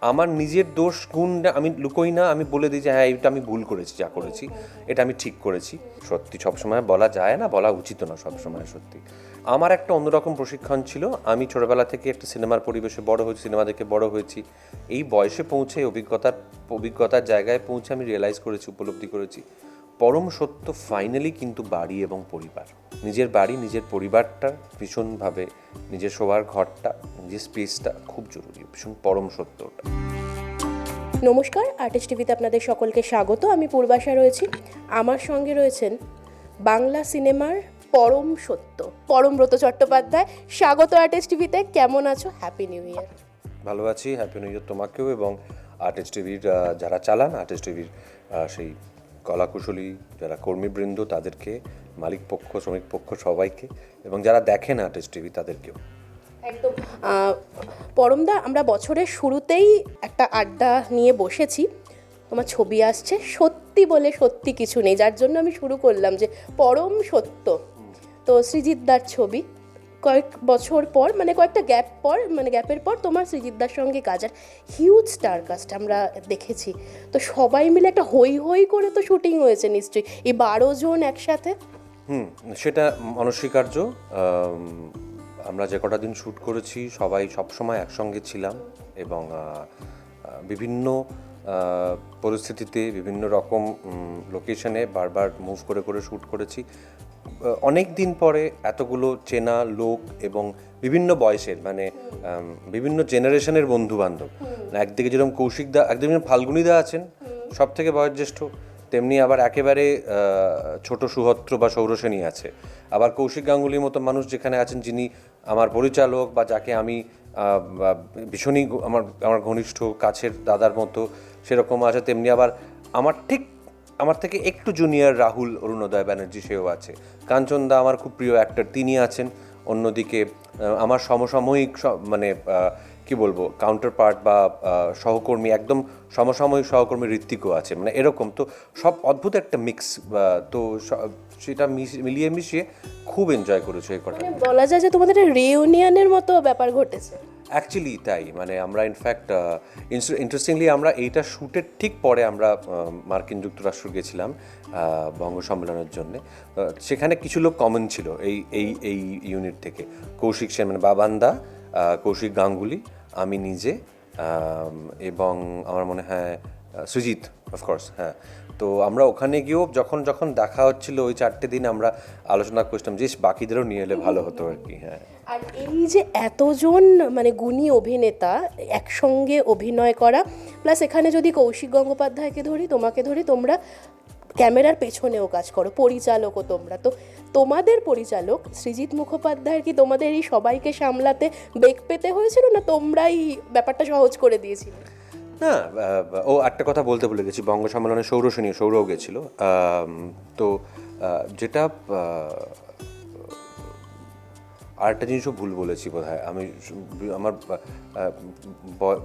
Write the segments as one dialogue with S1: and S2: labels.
S1: আমার নিজের দোষ গুণ আমি লুকোই না, আমি বলে দিই যে হ্যাঁ এটা আমি ভুল করেছি, যা করেছি, এটা আমি ঠিক করেছি। সত্যি, সবসময় বলা যায় না, বলা উচিত না সবসময়, সত্যি। আমার একটা অন্যরকম প্রশিক্ষণ ছিল। আমি ছোটবেলা থেকে একটা সিনেমার পরিবেশে বড় হয়েছি, সিনেমা দেখে বড় হয়েছি। এই বয়সে পৌঁছে, অভিজ্ঞতার অভিজ্ঞতার জায়গায় পৌঁছে আমি রিয়েলাইজ করেছি, উপলব্ধি করেছি। পরম সত্য ফাইনালি কিন্তু বাড়ি এবং পরিবার। নিজের বাড়ি নিজের পরিবারটা ভীষণভাবে নিজের শোবার ঘরটা নিজের স্পেসটা খুব জরুরি ভীষণ পরম সত্য ওটা।
S2: নমস্কার আর্টিস্ট টিভিতে আপনাদের সকলকে স্বাগত। আমি পূর্বাশা রয়েছি। আমার সঙ্গে রয়েছেন বাংলা সিনেমার পরম সত্য পরমব্রত চট্টোপাধ্যায়। স্বাগত আর্টিস্ট টিভিতে কেমন আছো? হ্যাপি নিউ ইয়ার
S1: ভালো আছি হ্যাপি নিউ ইয়ার তোমাকেও এবং আর্টিস্ট টিভির যারা চালান আর্টিস্ট টিভির সেই কলাকুশলী যারা কর্মীবৃন্দ তাদেরকে মালিক পক্ষ শ্রমিক পক্ষ সবাইকে এবং যারা দেখেন আর্টিস্ট টিভি তাদেরকেও।
S2: একদম। পরমদা আমরা বছরের শুরুতেই একটা আড্ডা নিয়ে বসেছি। তোমার ছবি আসছে সত্যি বলে সত্যি কিছু নেই। যার জন্য আমি শুরু করলাম যে পরম সত্য। তো সৃজিতদার ছবি কয়েক বছর পর মানে কয়েকটা গ্যাপ পর মানে গ্যাপের পর তোমার সৃজিতদার সঙ্গে কাজ আর হিউজ স্টার কাস্ট আমরা দেখেছি। তো সবাই মিলে একটা হই হই করে তো শুটিং হয়েছে নিশ্চয়ই। এই বারো জন একসাথে?
S1: হুম, সেটা অনস্বীকার্য আমরা যে কটা দিন শ্যুট করেছি, সবাই সবসময় একসঙ্গে ছিলাম এবং বিভিন্ন পরিস্থিতিতে বিভিন্ন রকম লোকেশনে বারবার মুভ করে করে শ্যুট করেছি। অনেক দিন পরে এতগুলো চেনা লোক এবং বিভিন্ন বয়সের মানে বিভিন্ন জেনারেশনের বন্ধু বান্ধব একদিকে যেরকম কৌশিকদা একদিকে যেরকম ফাল্গুনিদা আছেন সব থেকে বয়োজ্যেষ্ঠ তেমনি আবার একেবারে ছোট সুহত্র বা সৌরসেনী আছে। আবার কৌশিক গাঙ্গুলির মতো মানুষ যেখানে আছেন যিনি আমার পরিচালক বা যাকে আমি ভীষণই আমার আমার ঘনিষ্ঠ কাছের দাদার মতো সেরকম আছে তেমনি আবার আমার ঠিক আমার থেকে একটু জুনিয়র রাহুল অরুণোদয় ব্যানার্জি সেও আছে। কাঞ্চন দা আমার খুব প্রিয় অ্যাক্টর তিনি আছেন। অন্যদিকে আমার সমসাময়িক মানে কি বলব কাউন্টার পার্ট বা সহকর্মী, একদম সমসাময়িক সহকর্মী ঋত্বিকও আছে। মানে এরকম, তো সব অদ্ভুত একটা মিক্স তো সেটা মিলিয়ে মিশিয়ে খুব এনজয় করেছ এই কটা।
S2: মানে বলা যায় যে তোমাদের রিউনিয়নের মতো ব্যাপার ঘটেছে।
S1: অ্যাকচুয়ালি তাই। মানে আমরা ইনফ্যাক্ট ইন্টারেস্টিংলি আমরা এইটা শ্যুটের ঠিক পরে আমরা মার্কিন যুক্তরাষ্ট্র গেছিলাম বঙ্গ সম্মেলনের জন্য। সেখানে কিছু লোক কমন ছিল এই এই এই ইউনিট থেকে। কৌশিক সেন মানে বাবান্দা কৌশিক গাঙ্গুলি, আমি নিজে এবং আমার মনে হয় সুজিত অফকোর্স হ্যাঁ। তো আমরা ওখানে গিয়েও যখন যখন দেখা হচ্ছিল ওই চারটে দিন আমরা আলোচনা করছিলাম যে বাকিদেরও নিয়ে এলে ভালো হতো আর কি হ্যাঁ।
S2: আর এই যে এতজন মানে গুণী অভিনেতা একসঙ্গে অভিনয় করা, প্লাস এখানে যদি কৌশিক গঙ্গোপাধ্যায়কে ধরি, তোমাকে ধরি, তোমরা ক্যামেরার পেছনেও কাজ করো, পরিচালকও তোমরা। তো তোমাদের পরিচালক সৃজিত মুখোপাধ্যায়ের কি তোমাদের এই সবাইকে সামলাতে বেগ পেতে হয়েছিল, না তোমরাই ব্যাপারটা সহজ করে দিয়েছিলে?
S1: না ও একটা কথা বলতে ভুলে গেছি বঙ্গ সম্মেলনে সৌরসেনী সৌরও গেছিল। তো যেটা আর একটা জিনিসও ভুল বলেছি বোধ হয় আমি আমার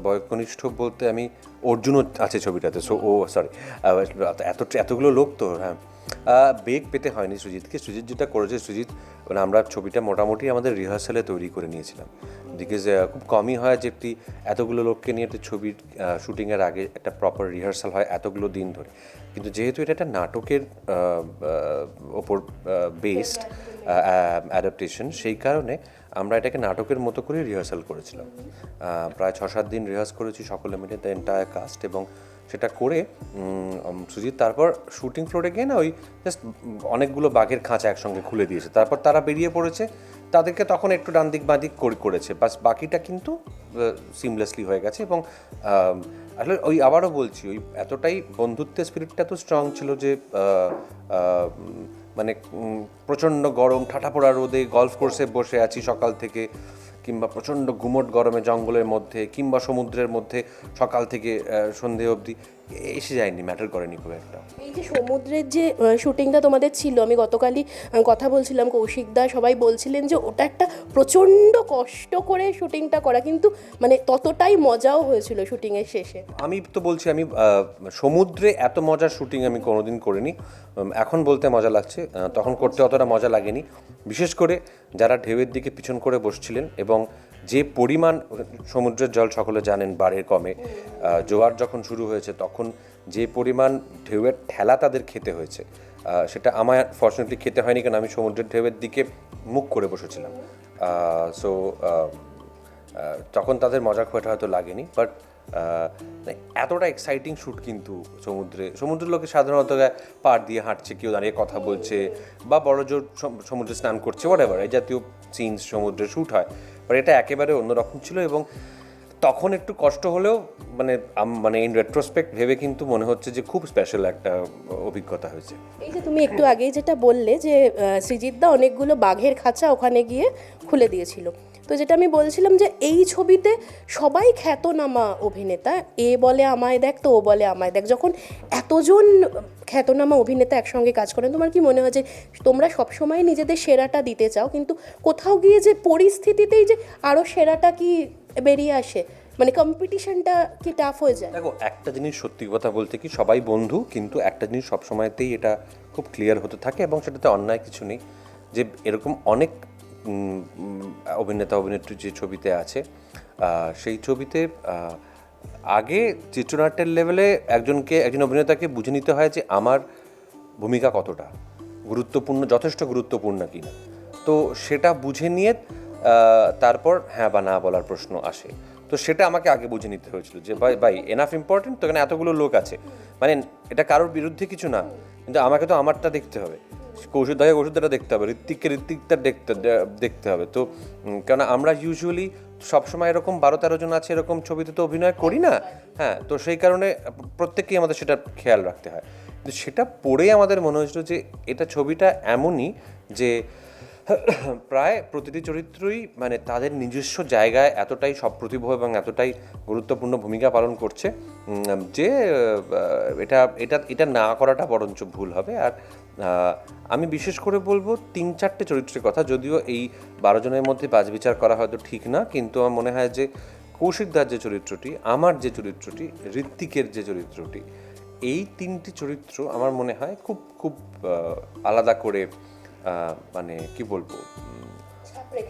S1: বয়কনিষ্ঠ বলতে আমি অর্জুনও আছে ছবিটাতে, সো ও সরি এত, এতগুলো লোক তো হ্যাঁ। বেগ পেতে হয়নি সুজিতকে। সুজিত যেটা করেছে, সুজিত মানে আমরা ছবিটা মোটামুটি আমাদের রিহার্সালে তৈরি করে নিয়েছিলাম। বিকজ খুব কমই হয় যে, একটি এতগুলো লোককে নিয়ে একটা ছবির শুটিংয়ের আগে একটা প্রপার রিহার্সাল হয় এতগুলো দিন ধরে। কিন্তু যেহেতু এটা একটা নাটকের ওপর বেসড অ্যাডাপ্টেশন সেই কারণে আমরা এটাকে নাটকের মতো করে রিহার্সাল করেছিলাম। প্রায় ছ সাত দিন রিহার্স করেছি সকলে মিলে দ্য এন্টায়ার কাস্ট এবং সেটা করে সুজিত তারপর শুটিং ফ্লোরে গিয়ে না ওই জাস্ট অনেকগুলো বাঘের খাঁচা একসঙ্গে খুলে দিয়েছে। তারপর তারা বেরিয়ে পড়েছে, তাদেরকে তখন একটু ডান দিক করে করেছে। বাস বাকিটা কিন্তু সিমলেসলি হয়ে গেছে এবং আসলে ওই আবারও বলছি, ওই এতটাই বন্ধুত্বের স্পিরিটটা তো স্ট্রং ছিল যে মানে প্রচণ্ড গরম ঠাটা পড়া রোদে গলফ কোর্সে বসে আছি সকাল থেকে, কিংবা প্রচণ্ড গুমট গরমে জঙ্গলের মধ্যে, কিংবা সমুদ্রের মধ্যে সকাল থেকে সন্ধে অবধি। এসে যায়নি ম্যাটার করেনি খুব একটা।
S2: এই যে সমুদ্রের যে শুটিংটা তোমাদের ছিল আমি গতকালই কথা বলছিলাম কৌশিক দা সবাই বলছিলেন যে ওটা একটা প্রচণ্ড কষ্ট করে শুটিংটা করা কিন্তু মানে ততটাই মজাও হয়েছিল শুটিংয়ের শেষে।
S1: আমি তো বলছি আমি সমুদ্রে এত মজার শুটিং আমি কোনোদিন করিনি। এখন বলতে মজা লাগছে তখন করতে অতটা মজা লাগেনি। বিশেষ করে যারা ঢেউয়ের দিকে পিছন করে বসছিলেন এবং যে পরিমাণ সমুদ্রের জল সকলে জানেন বাড়ের কমে জোয়ার যখন শুরু হয়েছে, তখন যে পরিমাণ ঢেউয়ের ঠেলা তাদের খেতে হয়েছে সেটা আমার ফর্চুনেটলি খেতে হয়নি কারণ আমি সমুদ্রের ঢেউয়ের দিকে মুখ করে বসেছিলাম। সো তখন তাদের মজা খুব হয়তো লাগেনি বাট এতটা এক্সাইটিং শ্যুট কিন্তু সমুদ্রে, সমুদ্রের লোকে সাধারণত পাড় দিয়ে হাঁটছে, কেউ দাঁড়িয়ে কথা বলছে, বা বড় জোর সম- সমুদ্রে স্নান করছে হোয়াট এই জাতীয় সিনস সমুদ্রে শ্যুট হয়। বাট এটা একেবারে অন্যরকম ছিল এবং তখন একটু কষ্ট হলেও মানে মানে ইন রেট্রোস্পেক্ট ভেবে কিন্তু মনে হচ্ছে যে খুব স্পেশাল একটা অভিজ্ঞতা হয়েছে।
S2: এই যে তুমি একটু আগেই যেটা বললে যে সৃজিতদা অনেকগুলো বাঘের খাঁচা ওখানে গিয়ে খুলে দিয়েছিল। তো যেটা আমি বলছিলাম যে, এই ছবিতে সবাই খ্যাতনামা অভিনেতা। এ বলে আমায় দেখ, তো ও বলে আমায় দেখ। যখন এতজন খ্যাতনামা অভিনেতা একসঙ্গে কাজ করেন। তোমার কি মনে হয় যে তোমরা সবসময় নিজেদের সেরাটা দিতে চাও? কিন্তু কোথাও গিয়ে যে পরিস্থিতিতেই যে আরও সেরাটা কি বেরিয়ে আসে? মানে কম্পিটিশনটা কি টাফ হয়ে যায়?
S1: দেখো, একটা জিনিস সত্যি কথা বলতে কি, সবাই বন্ধু, কিন্তু একটা জিনিস সবসময়তেই এটা খুব ক্লিয়ার হতে থাকে এবং সেটাতে অন্যায় কিছু নেই। যে এরকম অনেক অভিনেতা, অভিনেত্রী যে ছবিতে আছে সেই ছবিতে আগে চিত্রনাট্যের লেভেলে একজনকে, একজন অভিনেতাকে বুঝে নিতে হয় যে আমার ভূমিকা কতটা, গুরুত্বপূর্ণ, যথেষ্ট গুরুত্বপূর্ণ কিনা। তো সেটা বুঝে নিয়ে তারপর হ্যাঁ বা না বলার প্রশ্ন আসে। তো সেটা আমাকে আগে বুঝে নিতে হয়েছিল যে, ভাই ভাই এনাফ ইম্পর্টেন্ট তো এখানে এতগুলো লোক আছে। মানে এটা কারোর বিরুদ্ধে কিছু না, কিন্তু আমাকে তো আমারটা দেখতে হবে। কৌশলদাকে কৌশলদাটা দেখতে হবে ঋত্বিককে ঋত্বিকটা দেখতে দেখতে হবে। তো কেননা আমরা ইউজুয়ালি সবসময় এরকম বারো তেরো জন আছে এরকম ছবিতে তো অভিনয় করি না। হ্যাঁ তো সেই কারণে প্রত্যেককেই আমাদের সেটা খেয়াল রাখতে হয়। সেটা পড়েই আমাদের মনে হয়েছিল যে, এটা ছবিটা এমনই যে প্রায় প্রতিটি চরিত্রই মানে তাদের নিজস্ব জায়গায় এতটাই সপ্রতিভ এবং এতটাই গুরুত্বপূর্ণ ভূমিকা পালন করছে যে এটা এটা এটা না করাটা বরঞ্চ ভুল হবে। আর আমি বিশেষ করে বলব তিন চারটে চরিত্রের কথা, যদিও এই বারো জনের মধ্যে বাজবিচার করা হয়তো ঠিক না, কিন্তু আমার মনে হয় যে কৌশিকদার যে চরিত্রটি, আমার যে চরিত্রটি, ঋত্বিকের যে চরিত্রটি, এই তিনটি চরিত্র আমার মনে হয় খুব খুব আলাদা করে মানে কি বলব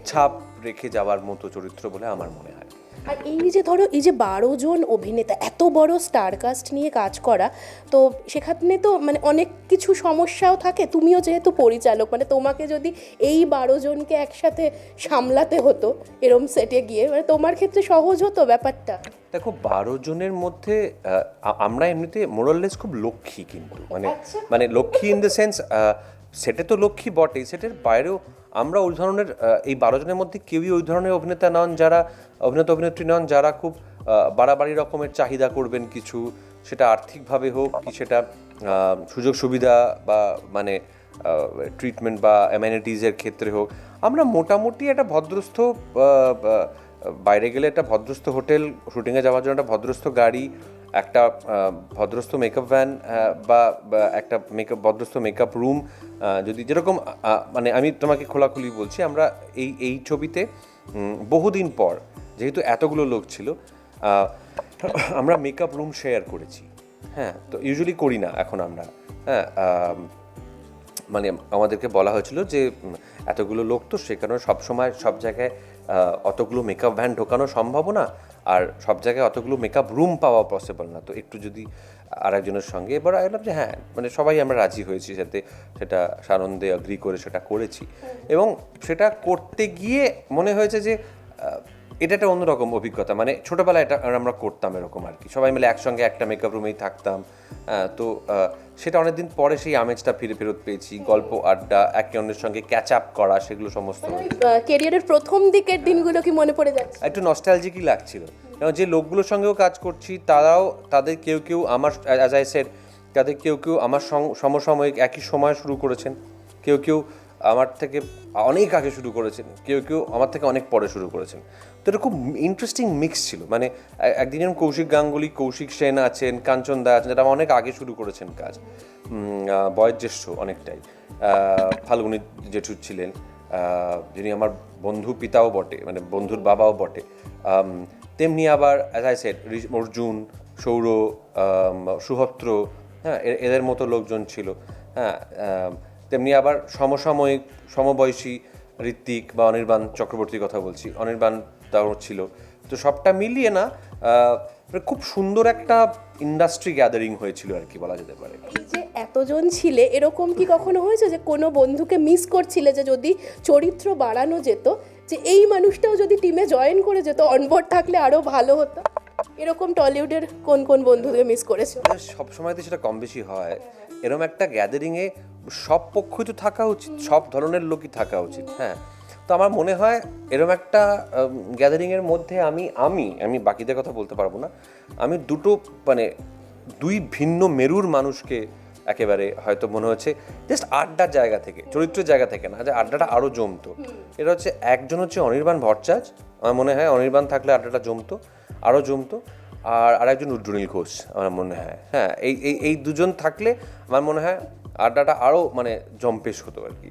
S1: ছাপ রেখে যাওয়ার মতো চরিত্র বলে আমার মনে হয়।
S2: আর এই যে ধরো এই যে বারো জন অভিনেতা এত বড় স্টার কাস্ট নিয়ে কাজ করা তো সেখানে তো মানে অনেক কিছু সমস্যাও থাকে। তুমিও যেহেতু পরিচালক মানে তোমাকে যদি এই বারো জনকে একসাথে সামলাতে হতো এরম সেটে গিয়ে মানে তোমার ক্ষেত্রে সহজ হতো ব্যাপারটা?
S1: দেখো বারো জনের মধ্যে আমরা এমনিতে মোরাললেস খুব লক্ষ্মী কিন্তু। মানে মানে লক্ষ্মী ইন দ্য সেন্স সেটে তো লক্ষ্মী বটেই, সেটার বাইরেও আমরা ওই ধরনের এই বারো জনের মধ্যে কেউই ওই ধরনের অভিনেতা নন যারা, অভিনেতা অভিনেত্রী নন যারা খুব বাড়াবাড়ি রকমের চাহিদা করবেন কিছু, সেটা আর্থিকভাবে হোক কি সেটা সুযোগ সুবিধা বা মানে ট্রিটমেন্ট বা অ্যামেনিটিজের ক্ষেত্রে হোক। আমরা মোটামুটি একটা ভদ্রস্থ বাইরে গেলে একটা ভদ্রস্থ হোটেল শুটিংয়ে যাওয়ার জন্য একটা ভদ্রস্থ গাড়ি একটা ভদ্রস্থ মেকআপ ভ্যান বা একটা মেকআপ ভদ্রস্থ মেকআপ রুম যদি যেরকম মানে আমি তোমাকে খোলাখুলি বলছি, আমরা এই এই ছবিতে বহুদিন পর, যেহেতু এতগুলো লোক ছিল আমরা মেকআপ রুম শেয়ার করেছি। হ্যাঁ তো ইউজুয়ালি করি না এখন আমরা। হ্যাঁ মানে আমাদেরকে বলা হয়েছিল যে এতগুলো লোক তো সে কারণে সবসময় সব জায়গায় অতগুলো মেকআপ ভ্যান ঢোকানো সম্ভব না আর সব জায়গায় অতগুলো মেকআপ রুম পাওয়া পসিবল না। তো একটু যদি আরেকজনের সঙ্গে এবার এলাম যে হ্যাঁ মানে সবাই আমরা রাজি হয়েছি যাতে সেটা সানন্দে অ্যাগ্রি করে সেটা করেছি। এবং সেটা করতে গিয়ে মনে হয়েছে যে এটা একটা অন্যরকম অভিজ্ঞতা। মানে ছোটোবেলায় এটা আমরা করতাম এরকম আর কি। সবাই মিলে একসঙ্গে একটা মেকআপ রুমেই থাকতাম। তো সেটা অনেকদিন পরে সেই আমেজটা ফিরে ফেরত পেয়েছি। গল্প আড্ডা একে অন্যের সঙ্গে ক্যাচ আপ করা সেগুলো সমস্ত।
S2: কেরিয়ারের প্রথম দিকের দিনগুলো কি মনে পড়ে যাচ্ছে?
S1: একটু নস্টালজিকই লাগছিল। এবং যে লোকগুলোর সঙ্গেও কাজ করছি তারাও তাদের কেউ কেউ আমার অ্যাজ আই সেড তাদের কেউ কেউ আমার সমসাময়িক একই সময় শুরু করেছেন। কেউ কেউ আমার থেকে অনেক আগে শুরু করেছেন কেউ কেউ আমার থেকে অনেক পরে শুরু করেছেন। তো এটা খুব ইন্টারেস্টিং মিক্স ছিল। মানে একদিন যেমন কৌশিক গাঙ্গুলি কৌশিক সেন আছেন কাঞ্চন দা আছেন যারা অনেক আগে শুরু করেছেন কাজ। বয়োজ্যেষ্ঠ অনেকটাই। ফাল্গুনি জেঠু ছিলেন যিনি আমার বন্ধু পিতাও বটে মানে বন্ধুর বাবাও বটে। তেমনি আবার অ্যাজ আই সেট অর্জুন সৌর আম, সুহত্র হ্যাঁ এদের মতো লোকজন ছিল। হ্যাঁ তেমনি আবার সমসাময়িক সমবয়সী ঋত্বিক বা অনির্বাণ চক্রবর্তীর কথা বলছি। অনির্বাণ তাও ছিল। তো সবটা মিলিয়ে না মানে খুব সুন্দর একটা ইন্ডাস্ট্রি গ্যাদারিং হয়েছিল আর কি বলা যেতে পারে।
S2: এই যে এতজন ছিলে এরকম কি কখনো হয়েছে যে কোনো বন্ধুকে মিস করছিলে যে যদি চরিত্র বাড়ানো যেত যে এই মানুষটাও যদি টিমে জয়েন করে যেত অনবোর্ড থাকলে আরও ভালো হতো? এরকম টলিউডের কোন কোন বন্ধুকে মিস করেছ?
S1: সব সময় তো সেটা কম বেশি হয়। এরকম একটা গ্যাদারিংয়ে সব পক্ষই তো থাকা উচিত সব ধরনের লোকই থাকা উচিত হ্যাঁ। তো আমার মনে হয় এরকম একটা গ্যাদারিংয়ের মধ্যে আমি আমি আমি বাকিদের কথা বলতে পারব না আমি দুটো মানে দুই ভিন্ন মেরুর মানুষকে একেবারে হয়তো মনে হচ্ছে জাস্ট আড্ডার জায়গা থেকে চরিত্রের জায়গা থেকে না যে আড্ডাটা আরও জমতো। এটা হচ্ছে একজন হচ্ছে অনির্বাণ ভট্টাচার্য আমার মনে হয় অনির্বাণ থাকলে আড্ডাটা জমতো আরও জমতো। আর আরেকজন রুদ্রনীল ঘোষ আমার মনে হয় হ্যাঁ এই এই এই দুজন থাকলে আমার মনে হয় আড্ডাটা আরও মানে জম্পেশ হতো আর কি।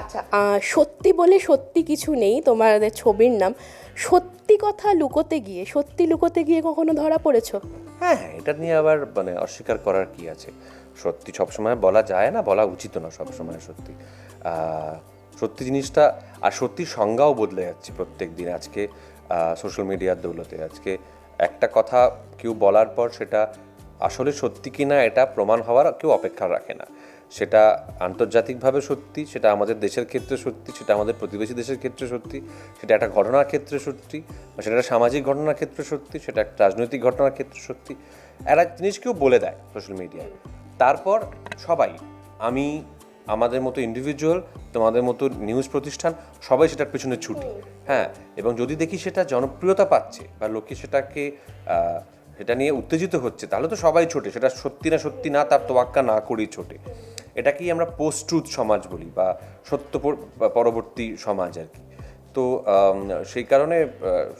S2: আচ্ছা সত্যি বলে সত্যি কিছু নেই তোমাদের ছবির নাম। সত্যি কথা লুকোতে গিয়ে সত্যি লুকোতে গিয়ে কখনো ধরা পড়েছো?
S1: হ্যাঁ হ্যাঁ এটা নিয়ে আবার মানে অস্বীকার করার কি আছে? সত্যি সবসময় বলা যায় না বলা উচিত না সবসময় সত্যি। সত্যি জিনিসটা আর সত্যি সংজ্ঞাও বদলে যাচ্ছে প্রত্যেক দিন। আজকে সোশ্যাল মিডিয়ার দৌলতে আজকে একটা কথা কেউ বলার পর সেটা আসলে সত্যি কি না এটা প্রমাণ হওয়ার কেউ অপেক্ষা রাখে না। সেটা আন্তর্জাতিকভাবে সত্যি, সেটা আমাদের দেশের ক্ষেত্রে সত্যি, সেটা আমাদের প্রতিবেশী দেশের ক্ষেত্রে সত্যি, সেটা একটা ঘটনার ক্ষেত্রে সত্যি সেটা একটা সামাজিক ঘটনার ক্ষেত্রে সত্যি, সেটা একটা রাজনৈতিক ঘটনার ক্ষেত্রে সত্যি। একটা জিনিস কেউ বলে দেয় সোশ্যাল মিডিয়ায়। তারপর সবাই, আমি, আমাদের মতো ইন্ডিভিজুয়াল তোমাদের মতো নিউজ প্রতিষ্ঠান, সবাই সেটার পেছনে ছুটি। হ্যাঁ এবং যদি দেখি সেটা জনপ্রিয়তা পাচ্ছে বা লোকে সেটাকে সেটা নিয়ে উত্তেজিত হচ্ছে, তাহলে তো সবাই ছোটে। সেটা সত্যি না সত্যি না, তার তোয়াক্কা না করেই ছোটে। এটাকেই আমরা পোস্ট ট্রুথ সমাজ বলি বা সত্য পরবর্তী সমাজ আর কি? তো সেই কারণে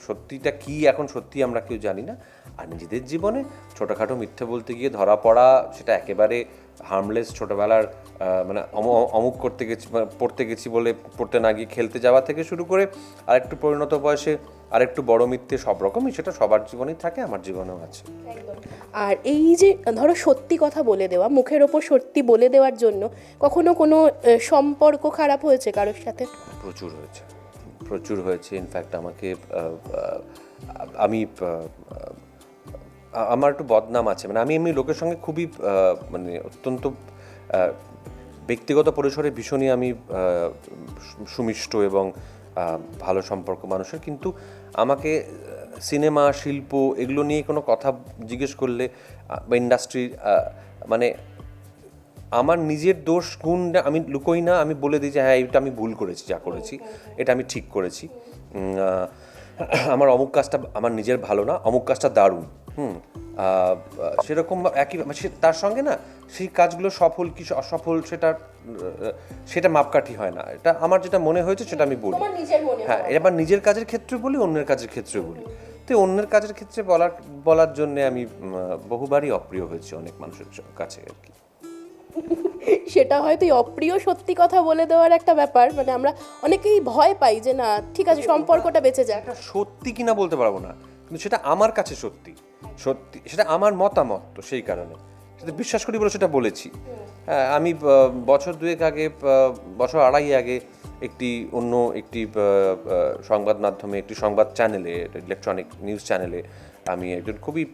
S1: সত্যিটা কি এখন সত্যি আমরা কেউ জানি না। আর নিজেদের জীবনে ছোটোখাটো মিথ্যে বলতে গিয়ে ধরা পড়া, সেটা একেবারে হার্মলেস ছোটোবেলার মানে অম- অমুক করতে গেছি, পড়তে গেছি বলে পড়তে না গিয়ে খেলতে যাওয়া থেকে শুরু করে আরেকটু পরিণত বয়সে আরেকটু বড় মিথ্যে সব রকমই সেটা সবার জীবনেই থাকে আমার জীবনেও আছে।
S2: আর এই যে ধরো সত্যি কথা বলে দেওয়া মুখের ওপর সত্যি বলে দেওয়ার জন্য কখনো কোনো সম্পর্ক খারাপ হয়েছে কারোর সাথে?
S1: প্রচুর হয়েছে। প্রচুর হয়েছে। ইনফ্যাক্ট আমাকে আমি আমার একটু বদনাম আছে। মানে আমি এমনি লোকের সঙ্গে খুবই মানে অত্যন্ত ব্যক্তিগত পরিসরে ভীষণই আমি সুমিষ্ট এবং ভালো সম্পর্ক মানুষের। কিন্তু আমাকে সিনেমা শিল্প এগুলো নিয়ে কোনো কথা জিজ্ঞেস করলে বা ইন্ডাস্ট্রি মানে আমার নিজের দোষ গুণ আমি লুকোই না আমি বলে দিই যে হ্যাঁ এটা আমি ভুল করেছি যা করেছি এটা আমি ঠিক করেছি। আমার অমুক কাজটা আমার নিজের ভালো না অমুক কাজটা দারুণ। হুম সেরকম একই সে- তার সঙ্গে না সেই কাজগুলো সফল কি অসফল সেটা সেটা মাপকাঠি হয় না। এটা আমার যেটা মনে হয়েছে সেটা আমি বলি। হ্যাঁ এবার নিজের কাজের ক্ষেত্রে বলি অন্যের কাজের ক্ষেত্রে বলি। তো অন্যের কাজের ক্ষেত্রে বলার বলার জন্য আমি বহুবারই অপ্রিয় হয়েছি অনেক মানুষের কাছে আর কি।
S2: সেটা হয়তো অপ্রিয় সত্যি কথা বলে দেওয়ার একটা ব্যাপার মানে আমরা অনেকেই ভয় পাই যে না ঠিক আছে সম্পর্কটা বেঁচে যাক।
S1: এটা সত্যি কিনা বলতে পারব না কিন্তু সেটা আমার কাছে সত্যি। সত্যি সেটা আমার মতামত তো সেই কারণে। সেটা বিশ্বাস করি বলে সেটা বলেছি। হ্যাঁ আমি বছর দুয়েক আগে বছর আড়াই আগে একটি অন্য একটি সংবাদ মাধ্যমে, একটি সংবাদ চ্যানেলে ইলেকট্রনিক নিউজ চ্যানেলে আমি একজন খুবই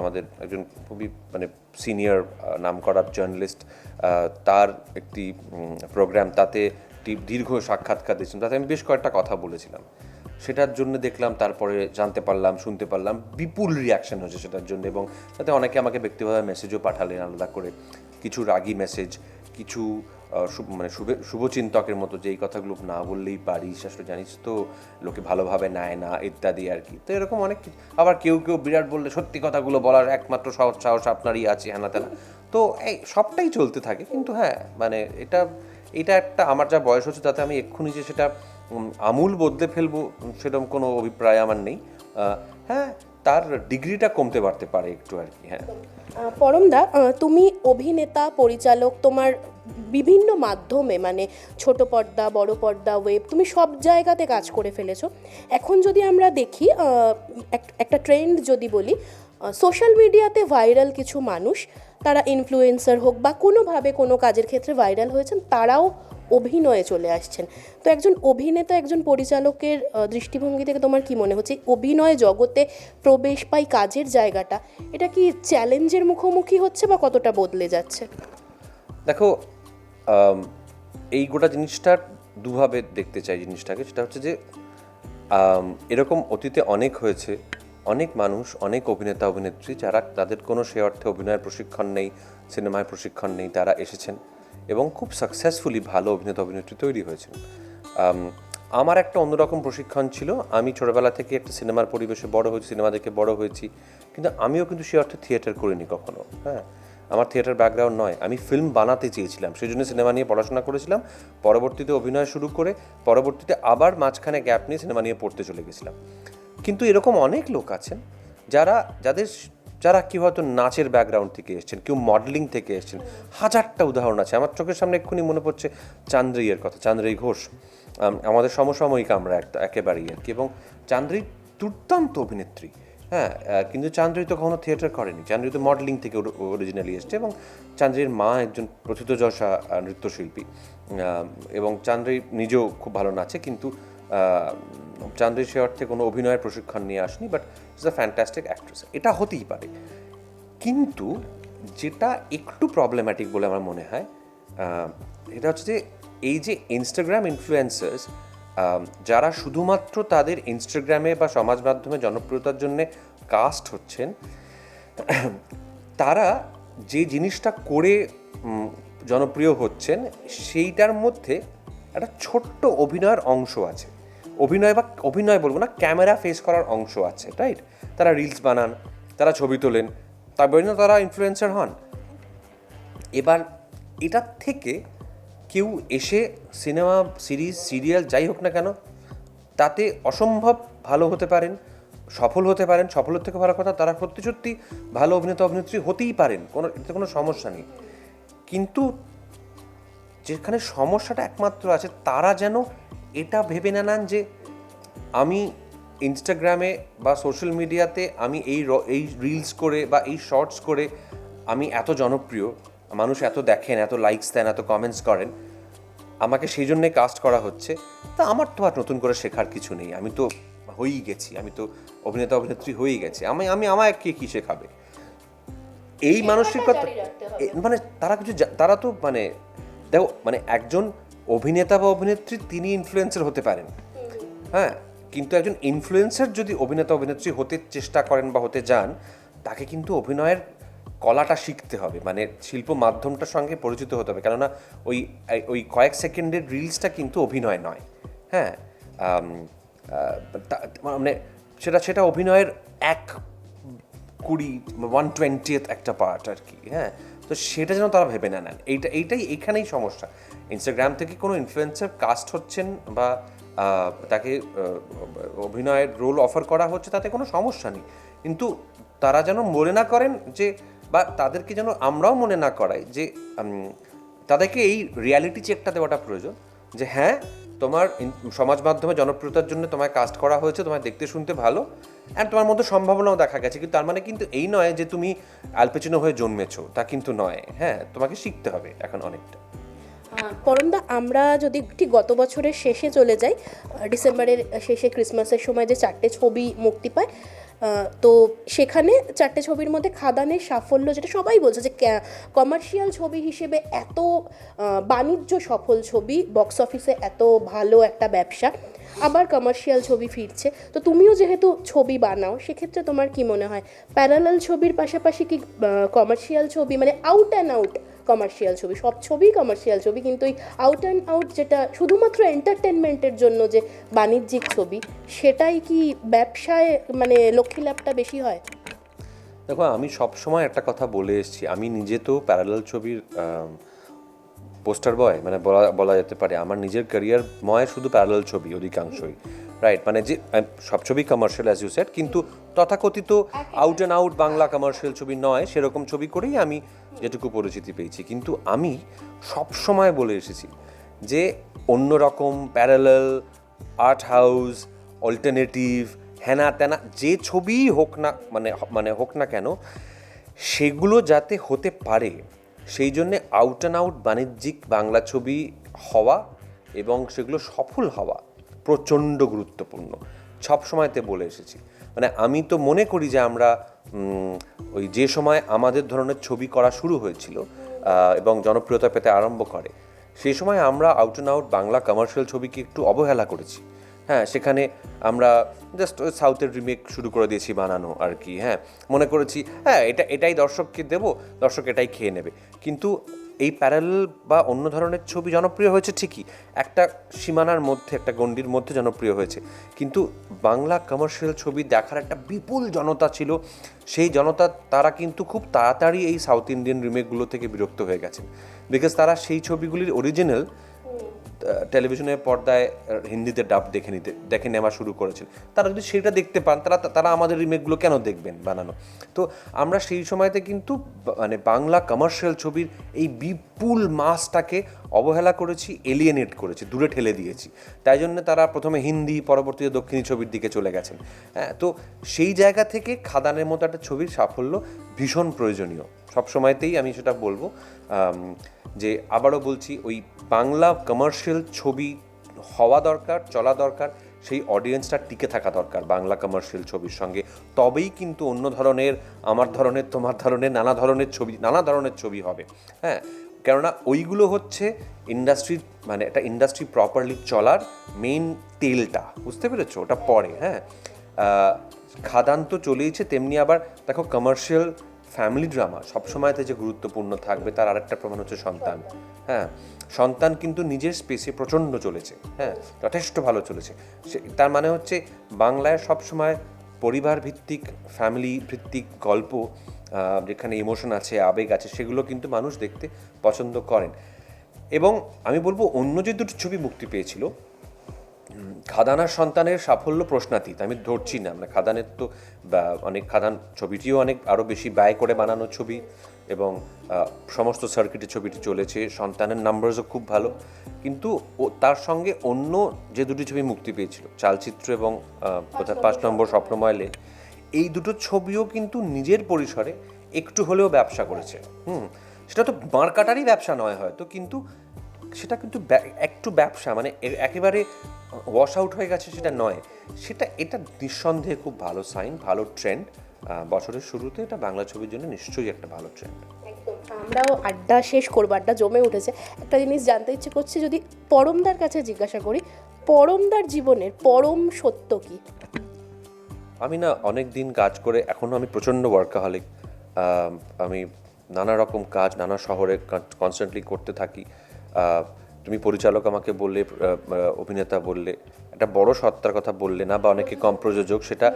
S1: আমাদের একজন খুবই মানে সিনিয়র নাম করা জার্নালিস্ট তার একটি প্রোগ্রাম তাতে একটি দীর্ঘ সাক্ষাৎকার দিয়েছিলাম। তাতে আমি বেশ কয়েকটা কথা বলেছিলাম। সেটার জন্য দেখলাম, তারপরে জানতে পারলাম, শুনতে পারলাম, বিপুল রিয়াকশন হয়েছে সেটার জন্য এবং তাতে অনেকে আমাকে ব্যক্তিগতভাবে মেসেজও পাঠালেন আলাদা করে। কিছু রাগী মেসেজ কিছু মানে শুভে শুভচিন্তকের মতো যে এই কথাগুলো না বললেই পারিস, আসলে জানিস তো, লোকে ভালোভাবে নেয় না, ইত্যাদি আর কি। তো এরকম অনেক আবার কেউ কেউ বিরাট বললে সত্যি কথাগুলো বলার একমাত্র সাহস সাহস আপনারই আছে হ্যানা তেনা। তো এই সবটাই চলতে থাকে, কিন্তু হ্যাঁ মানে এটা এটা একটা, আমার যা বয়স হচ্ছে তাতে আমি এক্ষুনি যে সেটা আমূল বদলে ফেলব, সেরকম কোনো অভিপ্রায় আমার নেই। হ্যাঁ তার ডিগ্রিটা কমতে পারতে পারে একটু আর কি হ্যাঁ।
S2: পরমদা তুমি অভিনেতা, পরিচালক, তোমার বিভিন্ন মাধ্যমে মানে ছোট পর্দা, বড় পর্দা ওয়েব তুমি সব জায়গাতে কাজ করে ফেলেছো। এখন যদি আমরা দেখি এক- একটা ট্রেন্ড যদি বলি সোশ্যাল মিডিয়াতে ভাইরাল কিছু মানুষ, তারা ইনফ্লুয়েন্সার হোক বা কোনোভাবে কোনো কাজের ক্ষেত্রে ভাইরাল হয়েছেন, তারাও অভিনয়ে চলে আসছেন। তো একজন অভিনেতা, একজন পরিচালকের দৃষ্টিভঙ্গি থেকে তোমার কি মনে হচ্ছে? অভিনয় জগতে প্রবেশ পাই কাজের জায়গাটা, এটা কি চ্যালেঞ্জের মুখোমুখি হচ্ছে বা কতটা বদলে যাচ্ছে?
S1: দেখো এই গোটা জিনিসটার দুভাবে দেখতে চাই জিনিসটাকে। সেটা হচ্ছে যে এরকম অতীতে অনেক হয়েছে, অনেক মানুষ, অনেক অভিনেতা, অভিনেত্রী যারা তাদের কোনো সে অর্থে অভিনয়ের প্রশিক্ষণ নেই, সিনেমায় প্রশিক্ষণ নেই, তারা এসেছেন। এবং খুব সাকসেসফুলি ভালো অভিনেতা অভিনেত্রী তৈরি হয়েছেন আমার একটা অন্যরকম প্রশিক্ষণ ছিল। আমি ছোটোবেলা থেকে একটা সিনেমার পরিবেশে বড় হয়েছি, সিনেমা দেখে বড় হয়েছি। কিন্তু আমিও কিন্তু সে অর্থে থিয়েটার করিনি কখনো হ্যাঁ? আমার থিয়েটার ব্যাকগ্রাউন্ড নয়। আমি ফিল্ম বানাতে চেয়েছিলাম সেই জন্য সিনেমা নিয়ে পড়াশোনা করেছিলাম। পরবর্তীতে অভিনয় শুরু করে পরবর্তীতে আবার মাঝখানে গ্যাপ নিয়ে সিনেমা নিয়ে পড়তে চলে গেছিলাম। কিন্তু এরকম অনেক লোক আছেন যারা, যাদের যারা কি হয়তো নাচের ব্যাকগ্রাউন্ড থেকে এসেছেন, কেউ মডেলিং থেকে এসছেন, হাজারটা উদাহরণ আছে। আমার চোখের সামনে এক্ষুনি মনে পড়ছে চান্দ্রীয়ের কথা চান্দ্রী ঘোষ। আমাদের সমসাময়িক আমরা একেবারেই আর কি। এবং চান্দ্রী দুর্দান্ত অভিনেত্রী। হ্যাঁ কিন্তু চান্দ্রী তো কখনো থিয়েটার করেনি। চান্দ্রী তো মডেলিং থেকে অরিজিনালি এসছে এবং চান্দ্রীর মা একজন প্রথিতযশা নৃত্যশিল্পী। এবং চান্দ্রী নিজেও খুব ভালো নাচে, কিন্তু চান্দ্রী সে অর্থে কোনো অভিনয়ের প্রশিক্ষণ নিয়ে আসেনি but is a fantastic actress এটা হতেই পারে। কিন্তু যেটা একটু প্রবলেম্যাটিক বলে আমার মনে হয় এটা হচ্ছে যে এই যে ইনস্টাগ্রাম ইনফ্লুয়েন্সার্স যারা শুধুমাত্র তাদের ইনস্টাগ্রামে বা সমাজ মাধ্যমে জনপ্রিয়তার জন্যে কাস্ট হচ্ছেন, তারা যে জিনিসটা করে জনপ্রিয় হচ্ছেন, সেইটার মধ্যে একটা ছোট্ট অভিনয়ের অংশ আছে। অভিনয় বা অভিনয় বলব না, ক্যামেরা ফেস করার অংশ আছে রাইট তারা রিলস বানান, তারা ছবি তোলেন, তারপরে না তারা ইনফ্লুয়েন্সার হন। এবার এটার থেকে কেউ এসে সিনেমা সিরিজ সিরিয়াল যাই হোক না কেন, তাতে অসম্ভব ভালো হতে পারেন, সফল হতে পারেন, সফলের থেকে ভালো কথা তারা সত্যি সত্যি ভালো অভিনেতা, অভিনেত্রী হতেই পারেন, কোনো এতে কোনো সমস্যা নেই। কিন্তু যেখানে সমস্যাটা একমাত্র আছে, তারা যেন এটা ভেবে না নেন যে আমি ইনস্টাগ্রামে বা সোশ্যাল মিডিয়াতে আমি এই এই রিলস করে বা এই শর্টস করে আমি এত জনপ্রিয় মানুষ এত দেখেন এত লাইকস দেন এত কমেন্টস করেন আমাকে সেই জন্যে কাস্ট করা হচ্ছে। তা আমার তো আর নতুন করে শেখার কিছু নেই। আমি তো হয়েই গেছি আমি তো অভিনেতা অভিনেত্রী হয়েই গেছি। আমি আমি আমায় কে কী শেখাবে? এই মানসিকতা মানে তারা কিছু তারা তো মানে দেখো মানে একজন অভিনেতা বা অভিনেত্রী তিনি ইনফ্লুয়েন্সার হতে পারেন। হ্যাঁ কিন্তু একজন ইনফ্লুয়েন্সার যদি অভিনেতা, অভিনেত্রী হতে চেষ্টা করেন বা হতে যান, তাকে কিন্তু অভিনয়ের কলাটা শিখতে হবে। মানে শিল্প মাধ্যমটার সঙ্গে পরিচিত হতে হবে। কেননা ওই ওই কয়েক সেকেন্ডের রিলসটা কিন্তু অভিনয় নয়। হ্যাঁ মানে সেটা সেটা অভিনয়ের এক কুড়ি ওয়ান টোয়েন্টিয়েথ একটা পার্ট আর কি। হ্যাঁ তো সেটা যেন তারা ভেবে না নেন। এইটা, এইটাই এইখানেই সমস্যা। ইনস্টাগ্রাম থেকে কোনো ইনফ্লুয়েন্সার কাস্ট হচ্ছেন বা তাকে অভিনয়ের রোল অফার করা হচ্ছে তাতে কোনো সমস্যা নেই। কিন্তু তারা যেন মনে না করেন যে, বা তাদেরকে যেন আমরাও মনে না করাই যে তাদেরকে এই রিয়ালিটি চেকটা দেওয়াটা প্রয়োজন। যে হ্যাঁ তোমার সমাজ মাধ্যমে জনপ্রিয়তার জন্য তোমায় কাস্ট করা হয়েছে, তোমায় দেখতে শুনতে ভালো। অ্যান্ড তোমার মধ্যে সম্ভাবনাও দেখা গেছে কিন্তু তার মানে কিন্তু এই নয় যে তুমি অ্যালপেচিনো হয়ে জন্মেছো তা কিন্তু নয়। হ্যাঁ তোমাকে শিখতে হবে এখন অনেকটা।
S2: আহ, পরমদা আমরা যদি ঠিক গত বছরের শেষে চলে যাই ডিসেম্বরের শেষে ক্রিসমাসের সময় যে চারটে ছবি মুক্তি পায় তো সেখানে চারটে ছবির মধ্যে খাদানের সাফল্য যেটা সবাই বলছে যে কমার্শিয়াল ছবি হিসেবে এত বাণিজ্য সফল ছবি বক্স অফিসে এত ভালো একটা ব্যবসা। আবার কমার্শিয়াল ছবি ফিরছে। তো তুমিও যেহেতু ছবি বানাও, সেক্ষেত্রে তোমার কি মনে হয়? প্যারালাল ছবির পাশাপাশি কি কমার্শিয়াল ছবি মানে আউট অ্যান্ড আউট কমার্শিয়াল ছবি? সব ছবি কমার্শিয়াল ছবি, কিন্তু এই আউট অ্যান্ড আউট যেটা শুধুমাত্র এন্টারটেনমেন্টের জন্য যে বাণিজ্যিক ছবি, সেটাই কি ব্যবসায় মানে লক্ষ্মী লাভটা বেশি হয়?
S1: দেখো, আমি সব সময় একটা কথা বলে এসেছি। আমি নিজে তো প্যারালাল ছবির পোস্টার বয় মানে বলা বলা যেতে পারে, আমার নিজের ক্যারিয়ার ময় শুধু প্যারালাল ছবি অধিকাংশই রাইট মানে যে সব ছবি কমার্শিয়াল অ্যাজ ইউ সেট কিন্তু তথাকথিত out and out Bangla commercial ছবি নয়, সেরকম ছবি করেই আমি যেটুকু পরিচিতি পেয়েছি। কিন্তু আমি সব সময় বলে এসেছি যে, অন্য রকম প্যারালাল আর্ট হাউস অল্টারনেটিভ হ্যানা ত্যানা যে ছবিই হোক না মানে মানে হোক না কেন, সেগুলো যাতে হতে পারে সেই জন্যে আউট অ্যান্ড আউট বাণিজ্যিক বাংলা ছবি হওয়া এবং সেগুলো সফল হওয়া প্রচণ্ড গুরুত্বপূর্ণ। সব সময়তে বলে এসেছি। মানে আমি তো মনে করি যে আমরা ওই যে সময় আমাদের ধরনের ছবি করা শুরু হয়েছিল এবং জনপ্রিয়তা পেতে আরম্ভ করে সেই সময় আমরা out and out Bangla commercial ছবিকে একটু অবহেলা করেছি। হ্যাঁ সেখানে আমরা জাস্ট সাউথের রিমেক শুরু করে দিয়েছি বানানো আর কি হ্যাঁ। মনে করেছি হ্যাঁ এটা, এটাই দর্শককে দেব, দর্শক এটাই খেয়ে নেবে। কিন্তু এই প্যারেল বা অন্য ধরনের ছবি জনপ্রিয় হয়েছে ঠিকই, একটা সীমানার মধ্যে, একটা গণ্ডির মধ্যে জনপ্রিয় হয়েছে। কিন্তু বাংলা কমার্শিয়াল ছবি দেখার একটা বিপুল জনতা ছিল, সেই জনতা, তারা কিন্তু খুব তাড়াতাড়ি এই সাউথ ইন্ডিয়ান রিমেকগুলো থেকে বিরক্ত হয়ে গেছে। বিকজ তারা সেই ছবিগুলির অরিজিনাল টেলিভিশনের পর্দায় হিন্দিতে ডাব দেখে নিতে, দেখে নেওয়া শুরু করেছিল তারা যদি সেটা দেখতে পান, তারা তারা আমাদের রিমেকগুলো কেন দেখবেন বানানো? তো আমরা সেই সময়তে কিন্তু মানে বাংলা কমার্শিয়াল ছবির এই বিপুল মাসটাকে অবহেলা করেছি এলিয়েনেট করেছি, দূরে ঠেলে দিয়েছি। তাই জন্য তারা প্রথমে হিন্দি পরবর্তীতে দক্ষিণী ছবির দিকে চলে গেছেন। হ্যাঁ তো সেই জায়গা থেকে খাদানের মতো একটা ছবির সাফল্য ভীষণ প্রয়োজনীয়। সব সময়তেই আমি সেটা বলব যে আবারও বলছি, ওই বাংলা কমার্শিয়াল ছবি হওয়া দরকার, চলা দরকার, সেই অডিয়েন্সটা টিকে থাকা দরকার বাংলা কমার্শিয়াল ছবির সঙ্গে। তবেই কিন্তু অন্য ধরনের, আমার ধরনের, তোমার ধরনের, নানা ধরনের ছবি, নানা ধরনের ছবি হবে। হ্যাঁ কেননা ওইগুলো হচ্ছে ইন্ডাস্ট্রির মানে একটা ইন্ডাস্ট্রি প্রপারলি চলার মেইন তেলটা। বুঝতে পেরেছ? ওটা পরে হ্যাঁ। খাদান তো চলেইছে, তেমনি আবার দেখো কমার্শিয়াল ফ্যামিলি ড্রামা সবসময়তে যে গুরুত্বপূর্ণ থাকবে তার আরেকটা প্রমাণ হচ্ছে সন্তান। হ্যাঁ সন্তান কিন্তু নিজের স্পেসে প্রচণ্ড চলেছে। হ্যাঁ যথেষ্ট ভালো চলেছে। তার মানে হচ্ছে বাংলায় সবসময় পরিবার ভিত্তিক ফ্যামিলি ভিত্তিক গল্প যেখানে ইমোশন আছে, আবেগ আছে, সেগুলো কিন্তু মানুষ দেখতে পছন্দ করেন। এবং আমি বলব অন্য যে দুটো ছবি মুক্তি পেয়েছিল খাদানার সন্তানের সাফল্য প্রশ্নাতীত, আমি ধরছি না মানে খাদানের তো অনেক খাদান ছবিটিও অনেক আরও বেশি ব্যয় করে বানানো ছবি এবং সমস্ত সার্কিটে ছবিটি চলেছে, সন্তানের নাম্বারসও খুব ভালো, কিন্তু ও, তার সঙ্গে অন্য যে দুটি ছবি মুক্তি পেয়েছিল, চালচিত্র এবং পাঁচ নম্বর স্বপ্নময় লেন এই দুটো ছবিও কিন্তু নিজের পরিসরে একটু হলেও ব্যবসা করেছে, হুম, সেটা তো বাঁড় মার্কাটারই ব্যবসা নয় হয়তো, কিন্তু সেটা কিন্তু একটু ব্যবসা মানে একেবারে ওয়াশ আউট হয়ে গেছে সেটা নয়। সেটা এটা নিঃসন্দেহে খুব ভালো সাইন ভালো ট্রেন্ড বছরের শুরুতে এটা বাংলা ছবির জন্য নিশ্চয়ই একটা ভালো ট্রেন্ড
S2: আমরাও আড্ডা শেষ করব আড্ডা জমে উঠেছে। একটা জিনিস জানতে ইচ্ছে করছে যদি পরমদার কাছে জিজ্ঞাসা করি পরমদার জীবনের পরম সত্য কি?
S1: আমি না অনেক দিন কাজ করে এখনও আমি প্রচণ্ড ওয়ার্কাহলিক আমি নানা রকম কাজ নানা শহরে কনস্ট্যান্টলি করতে থাকি। তুমি পরিচালক আমাকে বললে অভিনেতা বললে, একটা বড় সত্তার কথা বললে না, বা অনেকে কম প্রযোজক, সেটা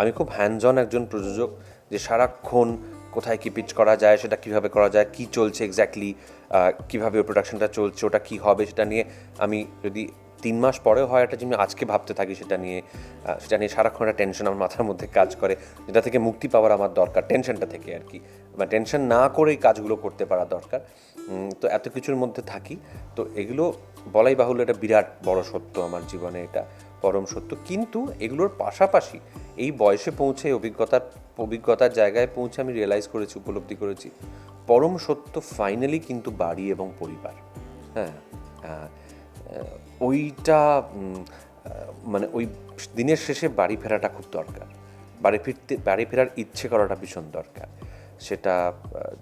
S1: আমি খুব হ্যান্ডস অন একজন প্রযোজক, যে সারাক্ষণ কোথায় কি পিচ করা যায়, সেটা কীভাবে করা যায়, কি চলছে এক্স্যাক্টলি কীভাবে প্রোডাকশনটা চলছে, ওটা কি হবে, সেটা নিয়ে আমি যদি তিন মাস পরেও হয় একটা জিনিস, আজকে ভাবতে থাকি সেটা নিয়ে সেটা নিয়ে সারাক্ষণ একটা টেনশন আমার মাথার মধ্যে কাজ করে, যেটা থেকে মুক্তি পাওয়ার আমার দরকার টেনশনটা থেকে আর কি। বা টেনশন না করেই কাজগুলো করতে পারা দরকার। তো এত কিছুর মধ্যে থাকি। তো এগুলো বলাই বাহুল্য এটা বিরাট বড় সত্য আমার জীবনে এটা, পরম সত্য। কিন্তু এগুলোর পাশাপাশি এই বয়সে পৌঁছে, অভিজ্ঞতার অভিজ্ঞতার জায়গায় পৌঁছে আমি রিয়েলাইজ করেছি, উপলব্ধি করেছি, পরম সত্য ফাইনালি কিন্তু বাড়ি এবং পরিবার। হ্যাঁ ওইটা মানে ওই দিনের শেষে বাড়ি ফেরাটা খুব দরকার। বাড়ি ফিরতে, বাড়ি ফেরার ইচ্ছে করাটা ভীষণ দরকার। সেটা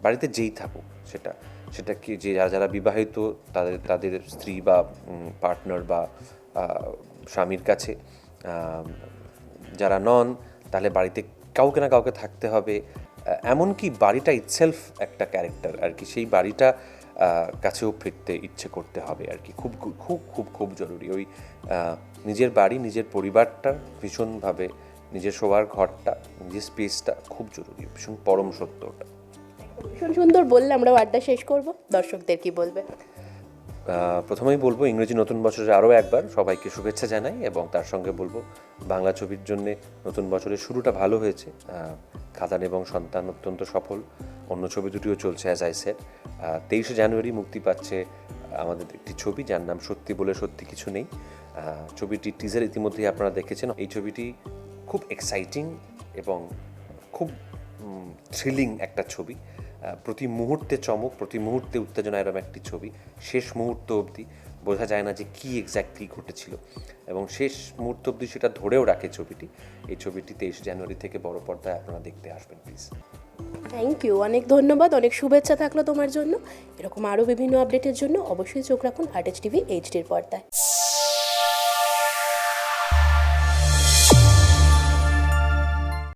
S1: বাড়িতে যেই থাকুক সেটা। সেটা কি যে যারা যারা বিবাহিত, তাদের তাদের স্ত্রী বা পার্টনার বা স্বামীর কাছে যারা নন, তাহলে বাড়িতে কাউকে না কাউকে থাকতে হবে। এমনকি বাড়িটা ইটসেলফ একটা ক্যারেক্টার আর কি, সেই বাড়িটা কাছেও ফিরতে ইচ্ছে করতে হবে আর কি। খুব খুব খুব খুব জরুরি। ওই নিজের বাড়ি, নিজের পরিবারটা ভীষণভাবে, নিজের শোয়ার ঘরটা, নিজের স্পেসটা খুব জরুরি। ভীষণ পরম সত্য ওটা।
S2: ভীষণ সুন্দর বললে আমরাও আড্ডা শেষ করব। দর্শকদের কি বলবে?
S1: প্রথমেই বলব, ইংরেজি নতুন বছরে আরও একবার সবাইকে শুভেচ্ছা জানাই এবং তার সঙ্গে বলব, বাংলা ছবির জন্যে নতুন বছরের শুরুটা ভালো হয়েছে। খাদান এবং সন্তান অত্যন্ত সফল। অন্য ছবি দুটিও চলছে অ্যাজ আই সেট তেইশে জানুয়ারি মুক্তি পাচ্ছে আমাদের একটি ছবি, যার নাম সত্যি বলে সত্যি কিছু নেই। ছবিটি টিজার ইতিমধ্যেই আপনারা দেখেছেন। এই ছবিটি খুব এক্সাইটিং এবং খুব থ্রিলিং একটা ছবি। প্রতি মুহূর্তে চমক, প্রতি মুহূর্তে উত্তেজনা এরম একটি ছবি। শেষ মুহূর্ত অবধি বোঝা যায় না যে কী এক্স্যাক্টলি ঘটেছিল। এবং শেষ মুহূর্ত অব্দি সেটা ধরেও রাখে ছবিটি। এই ছবিটি তেইশ জানুয়ারি থেকে বড় পর্দায় আপনারা দেখতে আসবেন প্লিজ
S2: থ্যাংক ইউ অনেক ধন্যবাদ। অনেক শুভেচ্ছা থাকল তোমার জন্য। এরকম আরও বিভিন্ন আপডেটের জন্য অবশ্যই চোখ রাখুন আর্টেজ টিভি এইচডির পর্দায়।